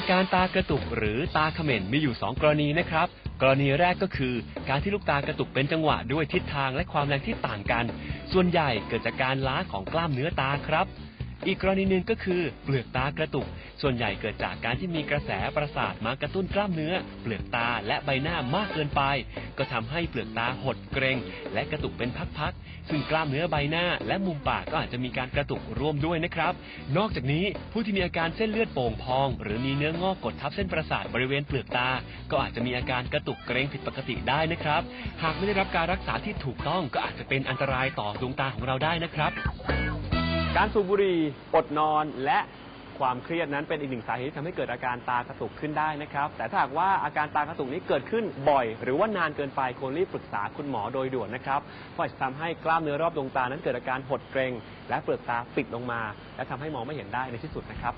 อาการตากระตุกหรือตาเขม่นมีอยู่ 2 กรณีนะครับ กรณีแรกก็คือการที่ลูกตากระตุกเป็นจังหวะด้วยทิศทางและความแรงที่ต่างกัน ส่วนใหญ่เกิดจากการล้าของกล้ามเนื้อตาครับ อีกกรณีหนึ่งก็คือเปลือกตากระตุก ส่วนใหญ่เกิดจากการที่มีกระแสประสาทมากระตุ้นกล้ามเนื้อ เปลือกตาและใบหน้ามากเกินไป ก็ทำให้เปลือกตาหดเกร็งและกระตุกเป็นพักๆ ซึ่งกล้ามเนื้อใบหน้า และมุมปากก็อาจจะมีการกระตุกร่วมด้วยนะครับ นอกจากนี้ผู้ที่มีอาการเส้นเลือดโป่งพอง หรือมีเนื้องอกกดทับเส้นประสาทบริเวณเปลือกตา ก็อาจจะมีอาการกระตุกเกร็งผิดปกติได้นะครับ หากไม่ได้รับการรักษาที่ถูกต้องก็อาจจะเป็นอันตรายต่อดวงตาของเราได้นะครับ การสูบบุหรี่อดนอนและความเครียดนั้นเป็นอีกหนึ่งสาเหตุที่ทำให้เกิดอาการตากระตุกขึ้นได้นะครับ แต่ถ้าหากว่าอาการตากระตุกนี้เกิดขึ้นบ่อย หรือว่านานเกินไปควรรีบปรึกษาคุณหมอโดยด่วนนะครับเพราะจจะทำให้กล้ามเนื้อรอบดวงตานั้นเกิดอาการหดเกร็งและเปลือกตาปิดลงมา และทำให้มองไม่เห็นได้ในที่สุดนะครับ